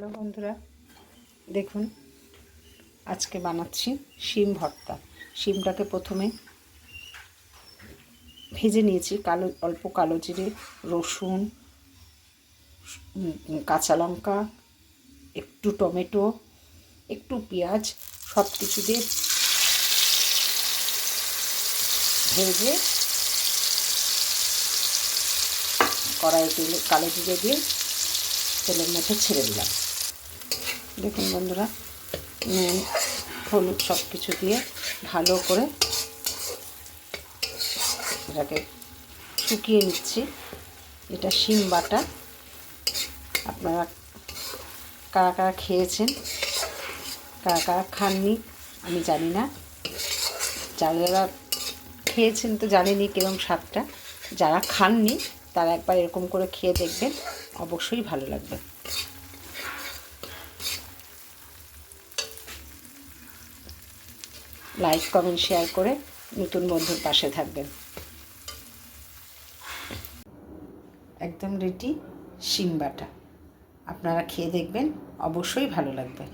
Hello বন্ধুরা, দেখুন, আজকে বানাচ্ছি শিম ভর্তা। শিমটাকে প্রথমে ভেজে নিয়েছি কালো, অল্প কালো জিরে, রসুন কাঁচা লঙ্কা, একটু টমেটো, একটু পেঁয়াজ সব কিছু দিয়ে ভেজে কড়াই তেলে কালো জিরে দিয়ে তেলের মধ্যে ছেড়ে দিলাম। দেখুন বন্ধুরা, নুন, হলুদ সব কিছু দিয়ে ভালো করে এটাকে শুকিয়ে নিচ্ছি। এটা শিম বাটা। আপনারা কারা কারা খেয়েছেন, কারা কারা খাননি, আমি জানি না। যারা খেয়েছেন তো জানেনি কিরম স্বাদটা। যারা খাননি, তারা একবার এরকম করে খেয়ে দেখবেন, অবশ্যই ভালো লাগবে। লাইক, কমেন্ট, শেয়ার করে নতুন বন্ধুর পাশে থাকবেন। একদম রেডি, শিম বাটা। আপনারা খেয়ে দেখবেন, অবশ্যই ভালো লাগবে।